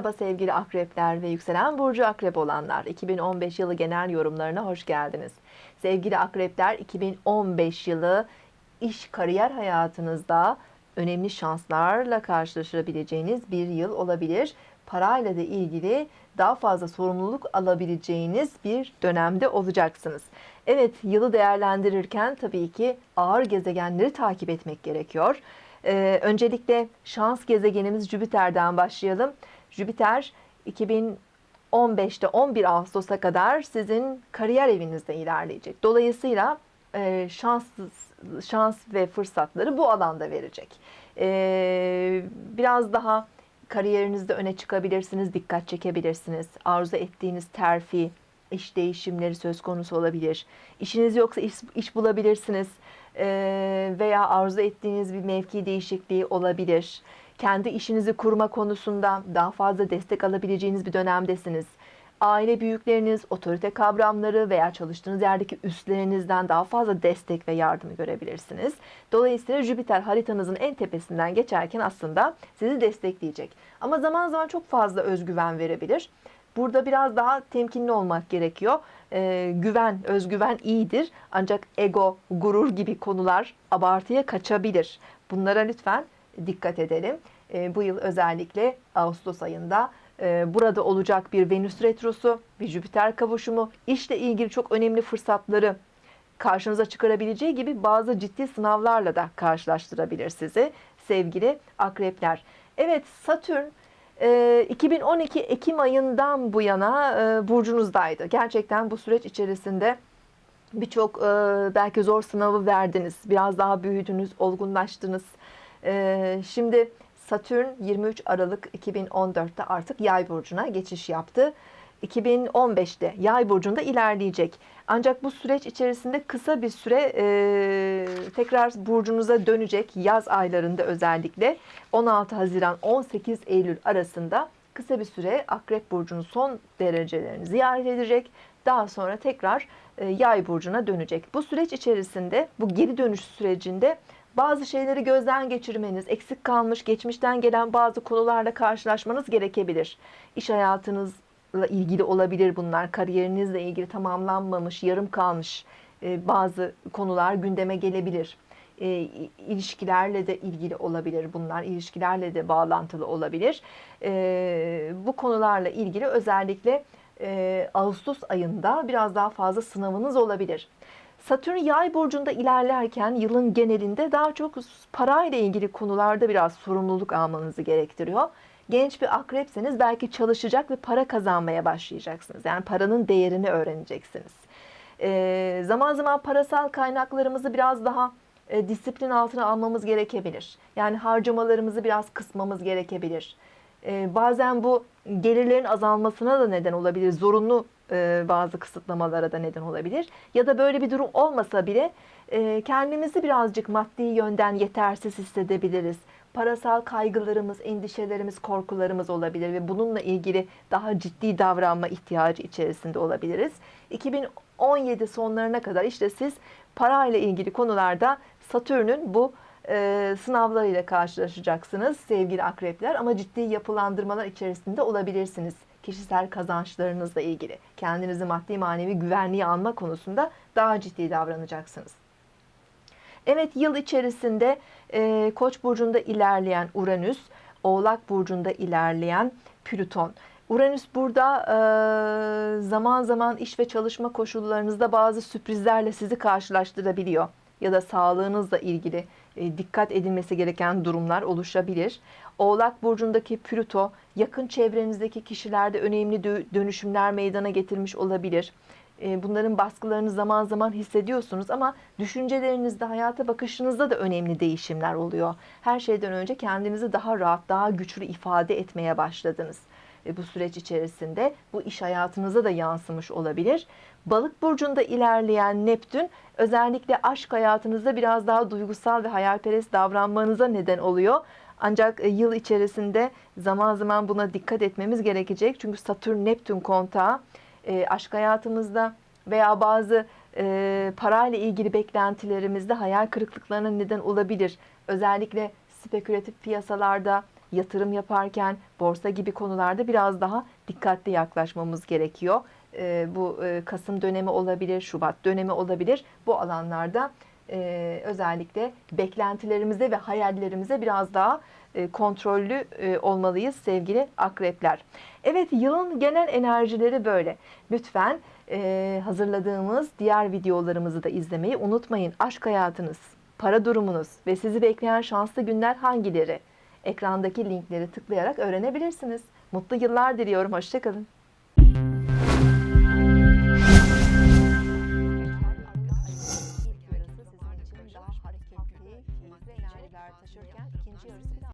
Merhaba sevgili akrepler ve yükselen burcu akrep olanlar. 2015 yılı genel yorumlarına hoş geldiniz. Sevgili akrepler 2015 yılı iş kariyer hayatınızda önemli şanslarla karşılaşabileceğiniz bir yıl olabilir. Parayla da ilgili daha fazla sorumluluk alabileceğiniz bir dönemde olacaksınız. Evet, yılı değerlendirirken tabii ki ağır gezegenleri takip etmek gerekiyor. Ee, öncelikle şans gezegenimiz Jüpiter'den başlayalım. Jüpiter 2015'te 11 Ağustos'a kadar sizin kariyer evinizde ilerleyecek. Dolayısıyla e, şans şans ve fırsatları bu alanda verecek. Ee, biraz daha kariyerinizde öne çıkabilirsiniz, dikkat çekebilirsiniz. Arzu ettiğiniz terfi, iş değişimleri söz konusu olabilir. İşiniz yoksa iş, iş bulabilirsiniz Ee, veya arzu ettiğiniz bir mevki değişikliği olabilir. Kendi işinizi kurma konusunda daha fazla destek alabileceğiniz bir dönemdesiniz. Aile büyükleriniz, otorite kavramları veya çalıştığınız yerdeki üstlerinizden daha fazla destek ve yardım görebilirsiniz. Dolayısıyla Jüpiter haritanızın en tepesinden geçerken aslında sizi destekleyecek. Ama zaman zaman çok fazla özgüven verebilir. Burada biraz daha temkinli olmak gerekiyor. Ee, güven, özgüven iyidir. Ancak ego, gurur gibi konular abartıya kaçabilir. Bunlara lütfen dikkat edelim. Ee, bu yıl özellikle Ağustos ayında e, burada olacak bir Venüs retrosu, bir Jüpiter kavuşumu, işle ilgili çok önemli fırsatları karşınıza çıkarabileceği gibi bazı ciddi sınavlarla da karşılaştırabilir sizi sevgili akrepler. Evet Satürn 2012 Ekim ayından bu yana e, burcunuzdaydı. Gerçekten bu süreç içerisinde birçok e, belki zor sınavı verdiniz. Biraz daha büyüdünüz, olgunlaştınız. E, şimdi Satürn 23 Aralık 2014'te artık Yay burcuna geçiş yaptı. 2015'te Yay burcunda ilerleyecek. Ancak bu süreç içerisinde kısa bir süre e, tekrar burcunuza dönecek yaz aylarında özellikle 16 Haziran 18 Eylül arasında kısa bir süre Akrep burcunun son derecelerini ziyaret edecek. Daha sonra tekrar e, Yay burcuna dönecek. Bu süreç içerisinde bu geri dönüş sürecinde bazı şeyleri gözden geçirmeniz, eksik kalmış, geçmişten gelen bazı konularla karşılaşmanız gerekebilir. İş hayatınızla ilgili olabilir bunlar, kariyerinizle ilgili tamamlanmamış, yarım kalmış e, bazı konular gündeme gelebilir. E, ilişkilerle de ilgili olabilir bunlar, ilişkilerle de bağlantılı olabilir. E, bu konularla ilgili özellikle Ağustos ayında biraz daha fazla sınavınız olabilir. Satürn yay burcunda ilerlerken yılın genelinde daha çok parayla ilgili konularda biraz sorumluluk almanızı gerektiriyor. Genç bir akrepseniz belki çalışacak ve para kazanmaya başlayacaksınız. Yani paranın değerini öğreneceksiniz. Ee, zaman zaman parasal kaynaklarımızı biraz daha e, disiplin altına almamız gerekebilir. Yani harcamalarımızı biraz kısmamız gerekebilir. Ee, bazen bu gelirlerin azalmasına da neden olabilir. Zorunlu e, bazı kısıtlamalara da neden olabilir. Ya da böyle bir durum olmasa bile e, kendimizi birazcık maddi yönden yetersiz hissedebiliriz. Parasal kaygılarımız, endişelerimiz, korkularımız olabilir ve bununla ilgili daha ciddi davranma ihtiyacı içerisinde olabiliriz. 2017 sonlarına kadar işte siz parayla ilgili konularda Satürn'ün bu e, sınavlarıyla karşılaşacaksınız sevgili akrepler ama ciddi yapılandırmalar içerisinde olabilirsiniz kişisel kazançlarınızla ilgili. Kendinizi maddi manevi güvenliğe alma konusunda daha ciddi davranacaksınız. Evet yıl içerisinde e, Koç burcunda ilerleyen Uranüs, Oğlak burcunda ilerleyen Plüton. Uranüs burada e, zaman zaman iş ve çalışma koşullarınızda bazı sürprizlerle sizi karşılaştırabiliyor ya da sağlığınızla ilgili dikkat edilmesi gereken durumlar oluşabilir. Oğlak burcundaki Plüto yakın çevrenizdeki kişilerde önemli dönüşümler meydana getirmiş olabilir. E, bunların baskılarını zaman zaman hissediyorsunuz ama düşüncelerinizde, hayata bakışınızda da önemli değişimler oluyor. Her şeyden önce kendinizi daha rahat, daha güçlü ifade etmeye başladınız bu süreç içerisinde bu iş hayatınıza da yansımış olabilir. Balık burcunda ilerleyen Neptün özellikle aşk hayatınızda biraz daha duygusal ve hayalperest davranmanıza neden oluyor. Ancak e, yıl içerisinde zaman zaman buna dikkat etmemiz gerekecek. Çünkü Satürn Neptün kontağı e, aşk hayatımızda veya bazı e, parayla ilgili beklentilerimizde hayal kırıklıklarına neden olabilir. Özellikle spekülatif piyasalarda yatırım yaparken borsa gibi konularda biraz daha dikkatli yaklaşmamız gerekiyor. E, bu e, Kasım dönemi olabilir, Şubat dönemi olabilir. Bu alanlarda e, özellikle beklentilerimize ve hayallerimize biraz daha e, kontrollü e, olmalıyız sevgili akrepler. Evet yılın genel enerjileri böyle. Lütfen e, hazırladığımız diğer videolarımızı da izlemeyi unutmayın. Aşk hayatınız, para durumunuz ve sizi bekleyen şanslı günler hangileri? Ekrandaki linkleri tıklayarak öğrenebilirsiniz. Mutlu yıllar diliyorum. Hoşçakalın.